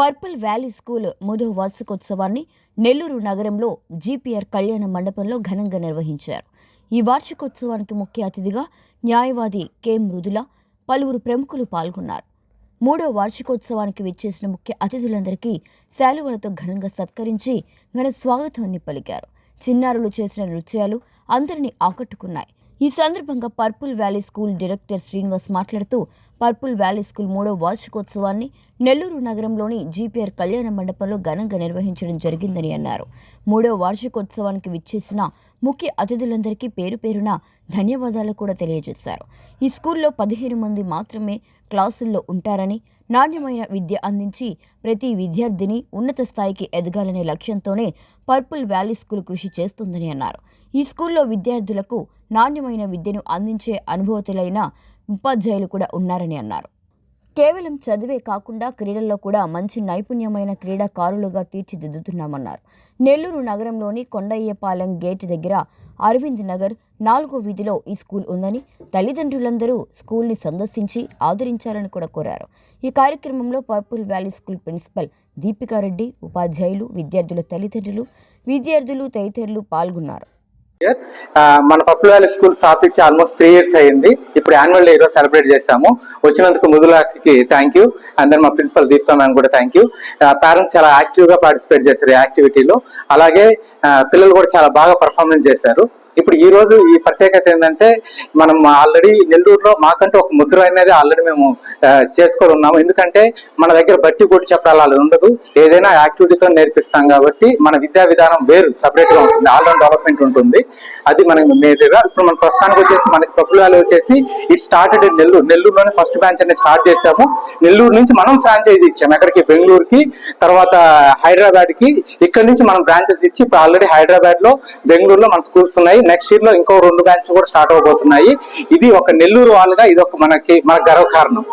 Purple valley school మూడో వార్షికోత్సవాన్ని నెల్లూరు నగరంలో జీపీఆర్ కళ్యాణ మండపంలో ఘనంగా నిర్వహించారు. ఈ వార్షికోత్సవానికి ముఖ్య అతిథిగా న్యాయవాది కె మృదుల పలువురు ప్రముఖులు పాల్గొన్నారు. మూడో వార్షికోత్సవానికి విచ్చేసిన ముఖ్య అతిథులందరికీ శాలువలతో ఘనంగా సత్కరించి ఘన స్వాగతాన్ని పలికారు. చిన్నారులు చేసిన నృత్యాలు అందరినీ ఆకట్టుకున్నాయి. ఈ సందర్భంగా purple valley school director Srinivas మాట్లాడుతూ పర్పుల్ వ్యాలీ స్కూల్ మూడో వార్షికోత్సవాన్ని నెల్లూరు నగరంలోని జీపీఆర్ కళ్యాణ మండపంలో ఘనంగా నిర్వహించడం జరిగిందని అన్నారు. మూడో వార్షికోత్సవానికి విచ్చేసిన ముఖ్య అతిథులందరికీ పేరు పేరున ధన్యవాదాలు కూడా తెలియజేశారు. ఈ స్కూల్లో పదిహేను మంది మాత్రమే క్లాసుల్లో ఉంటారని నాణ్యమైన విద్య అందించి ప్రతి విద్యార్థిని ఉన్నత స్థాయికి ఎదగాలనే లక్ష్యంతోనే పర్పుల్ వ్యాలీ స్కూల్ కృషి చేస్తుందని అన్నారు. ఈ స్కూల్లో విద్యార్థులకు నాణ్యమైన విద్యను అందించే అనుభవతులైన ఉపాధ్యాయులు కూడా ఉన్నారని అన్నారు. కేవలం చదివే కాకుండా క్రీడల్లో కూడా మంచి నైపుణ్యమైన క్రీడాకారులుగా తీర్చిదిద్దుతున్నామన్నారు. నెల్లూరు నగరంలోని కొండయ్యపాలెం గేట్ దగ్గర అరవింద్ నగర్ నాలుగో వీధిలో ఈ స్కూల్ ఉందని తల్లిదండ్రులందరూ స్కూల్ని సందర్శించి ఆదరించాలని కూడా కోరారు. ఈ కార్యక్రమంలో purple valley school principal Deepika Reddy ఉపాధ్యాయులు విద్యార్థుల తల్లిదండ్రులు విద్యార్థులు తదితరులు పాల్గొన్నారు. మన పప్పుల వ్యాలీ స్కూల్ స్థాపించి ఆల్మోస్ట్ త్రీ ఇయర్స్ అయింది ఇప్పుడు యాన్యువల్ డే ఈరోజు సెలబ్రేట్ చేస్తాము. వచ్చినందుకు ముదులాకి థ్యాంక్ యూ అందరు మా ప్రిన్సిపల్ దీప్కా మ్యామ్ కూడా థ్యాంక్ యూ పేరెంట్స్ చాలా యాక్టివ్గా పార్టిసిపేట్ చేశారు ఈ యాక్టివిటీలో అలాగే పిల్లలు కూడా చాలా బాగా పర్ఫార్మెన్స్ చేశారు. ఇప్పుడు ఈ రోజు ఈ ప్రత్యేకత ఏంటంటే మనం ఆల్రెడీ నెల్లూరులో మాకంటూ ఒక ముద్ర అనేది ఆల్రెడీ మేము చేసుకొని ఉన్నాము. ఎందుకంటే మన దగ్గర బట్టి కొట్టి చెప్పాలి అలా ఉండదు. ఏదైనా యాక్టివిటీతో నేర్పిస్తాం కాబట్టి మన విద్యా విధానం వేరు సపరేట్గా ఉంటుంది. ఆల్రౌండ్ డెవలప్మెంట్ ఉంటుంది. అది మనకి మేజర్గా ఇప్పుడు మన ప్రస్తుతానికి వచ్చేసి మనకి ప్రభుత్వాలు వచ్చేసి ఇట్ స్టార్టెడ్ నెల్లూరు నెల్లూరులోనే ఫస్ట్ బ్రాంచ్ అనేది స్టార్ట్ చేసాము నెల్లూరు నుంచి మనం ఫ్రాంచైజీ ఇచ్చాము. ఎక్కడికి? బెంగళూరుకి. తర్వాత హైదరాబాద్కి ఇక్కడ నుంచి మనం బ్రాంచెస్ ఇచ్చి ఇప్పుడు ఆల్రెడీ హైదరాబాద్లో బెంగళూరులో మన స్కూల్స్ ఉన్నాయి. నెక్స్ట్ ఇయర్లో ఇంకో రెండు బ్రాంచెస్ కూడా స్టార్ట్ అవబోతున్నాయి ఇది ఒక నెల్లూరు వాళ్ళుగా ఇది ఒక మనకి మన గర్వకారణం.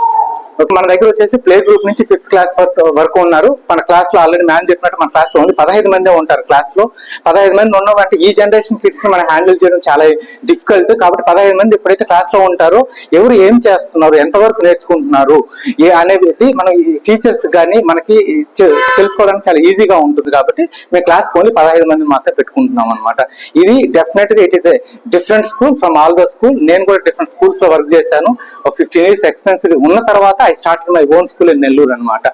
మన దగ్గర వచ్చేసి ప్లే గ్రూప్ నుంచి ఫిఫ్త్ క్లాస్ వరకు ఉన్నారు. మన క్లాస్లో ఆల్రెడీ మ్యామ్ చెప్పినట్టు మన క్లాస్లో ఉంది పదహైదు మందే ఉంటారు క్లాస్లో. పదహైదు మంది ఉన్నాం అంటే ఈ జనరేషన్ కిడ్స్ని మనం హ్యాండిల్ చేయడం చాలా డిఫికల్ట్ కాబట్టి పదహైదు మంది ఎప్పుడైతే క్లాస్లో ఉంటారో ఎవరు ఏం చేస్తున్నారు ఎంతవరకు నేర్చుకుంటున్నారు ఏ అనేది మనం టీచర్స్ కానీ మనకి తెలుసుకోవడానికి చాలా ఈజీగా ఉంటుంది కాబట్టి మేము క్లాస్ ఓన్లీ పదహైదు మంది మాత్రం పెట్టుకుంటున్నాం అనమాట ఇది డెఫినెట్గా it is a different school from all the school నేను కూడా డిఫరెంట్ స్కూల్స్లో వర్క్ చేశాను. ఒక ఫిఫ్టీన్ ఇయర్స్ ఎక్స్పీరియన్స్ ఉన్న తర్వాత I start my own school in Nellore అనమాట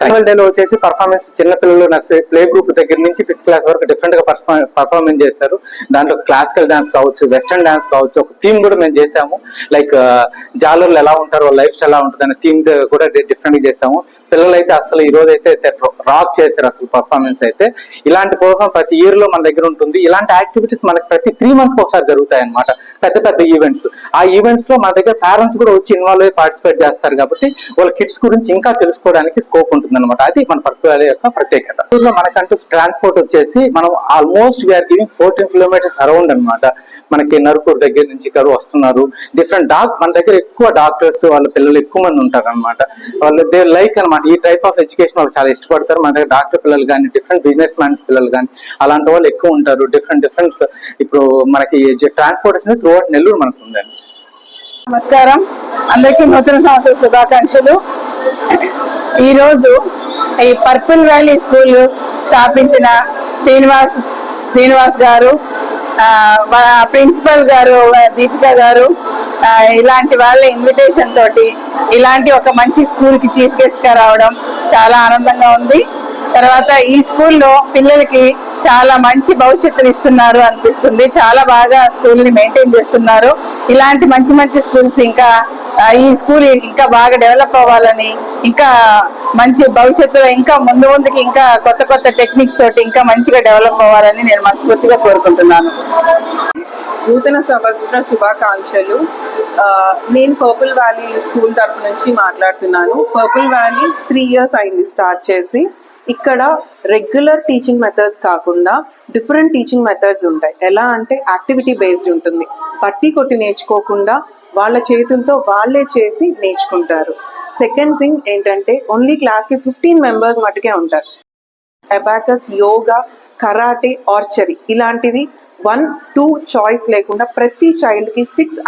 యాన్యువల్ డేలో వచ్చేసి పర్ఫార్మెన్స్ చిన్నపిల్లలు నర్సరీ ప్లే గ్రూప్ దగ్గర నుంచి ఫిఫ్త్ క్లాస్ వరకు డిఫరెంట్గా పర్ఫార్మెన్స్ చేశారు దాంట్లో క్లాసికల్ డాన్స్ కావచ్చు వెస్టర్న్ డాన్స్ కావచ్చు ఒక థీమ్ కూడా మేము చేసాము లైక్ uh, జాలర్లు ఎలా ఉంటారు లైఫ్ స్టైల్ ఎలా ఉంటుంది అనే థీమ్ కూడా డిఫరెంట్గా చేసాము పిల్లలు అయితే అసలు ఈ రోజు అయితే రాక్ చేశారు అసలు పర్ఫార్మెన్స్ అయితే. ఇలాంటి ప్రోగ్రామ్ ప్రతి ఇయర్లో మన దగ్గర ఉంటుంది. ఇలాంటి యాక్టివిటీస్ మనకి ప్రతి త్రీ మంత్స్ ఒకసారి జరుగుతాయి అనమాట పెద్ద పెద్ద ఈవెంట్స్ ఆ ఈవెంట్స్లో మన దగ్గర పేరెంట్స్ కూడా వచ్చి ఇన్వాల్వ్ అయ్యి పార్టిసిపేట్ చేస్తారు కాబట్టి వాళ్ళ కిడ్స్ గురించి ఇంకా తెలుసుకోవడానికి స్కోప్ ఉంటుంది. అనమాట అది మన పర్టికులర్ యొక్క ప్రత్యేకత. మనకంటూ ట్రాన్స్పోర్ట్ వచ్చేసి మనం almost we're giving fourteen kilometres around అనమాట మనకి నరుకూరు దగ్గర నుంచి ఇక్కడ వస్తున్నారు. డిఫరెంట్ డాక్ మన దగ్గర ఎక్కువ డాక్టర్స్ వాళ్ళ పిల్లలు ఎక్కువ మంది ఉంటారు అనమాట వాళ్ళు దే లైక్ అనమాట ఈ టైప్ ఆఫ్ ఎడ్యుకేషన్ వాళ్ళు చాలా ఇష్టపడతారు. మన దగ్గర డాక్టర్ పిల్లలు కానీ డిఫరెంట్ బిజినెస్ మ్యాన్స్ పిల్లలు కానీ అలాంటి వాళ్ళు ఎక్కువ ఉంటారు. డిఫరెంట్ డిఫరెంట్ ఇప్పుడు మనకి ట్రాన్స్పోర్టేషన్ త్రూ నెల్లూరు మనకు ఉందండి. నమస్కారం. అందరికీ నూతన సంవత్సర శుభాకాంక్షలు. ఈరోజు ఈ పర్పుల్ వ్యాలీ స్కూల్ స్థాపించిన శ్రీనివాస్ శ్రీనివాస్ గారు ప్రిన్సిపల్ గారు దీపిక గారు ఇలాంటి వాళ్ళ ఇన్విటేషన్ తోటి ఇలాంటి ఒక మంచి స్కూల్కి చీఫ్ గెస్ట్గా రావడం చాలా ఆనందంగా ఉంది. తర్వాత ఈ స్కూల్లో పిల్లలకి చాలా మంచి భవిష్యత్తుని ఇస్తున్నారు అనిపిస్తుంది. చాలా బాగా స్కూల్ని మెయింటైన్ చేస్తున్నారు. ఇలాంటి మంచి మంచి స్కూల్స్ ఇంకా ఈ స్కూల్ ఇంకా బాగా డెవలప్ అవ్వాలని ఇంకా మంచి భవిష్యత్తులో ఇంకా ముందు ముందుకి ఇంకా కొత్త కొత్త టెక్నిక్స్ తోటి ఇంకా మంచిగా డెవలప్ అవ్వాలని నేను మనస్ఫూర్తిగా కోరుకుంటున్నాను. నూతన సంవత్సర శుభాకాంక్షలు. నేను పర్పుల్ వ్యాలీ స్కూల్ తరపు నుంచి మాట్లాడుతున్నాను. పర్పుల్ వ్యాలీ త్రీ ఇయర్స్ అయింది స్టార్ట్ చేసి. ఇక్కడ రెగ్యులర్ టీచింగ్ మెథడ్స్ కాకుండా డిఫరెంట్ టీచింగ్ మెథడ్స్ ఉంటాయి. ఎలా అంటే యాక్టివిటీ బేస్డ్ ఉంటుంది. పట్టి కొట్టి నేర్చుకోకుండా వాళ్ళ చేతులతో వాళ్ళే చేసి నేర్చుకుంటారు. సెకండ్ థింగ్ ఏంటంటే ఓన్లీ క్లాస్కి ఫిఫ్టీన్ మెంబర్స్ మటుకే ఉంటారు. అబాకస్ యోగా కరాటే ఆర్చరీ ఇలాంటివి వన్ టూ చాయిస్ లేకుండా ప్రతి చైల్డ్కి సిక్స్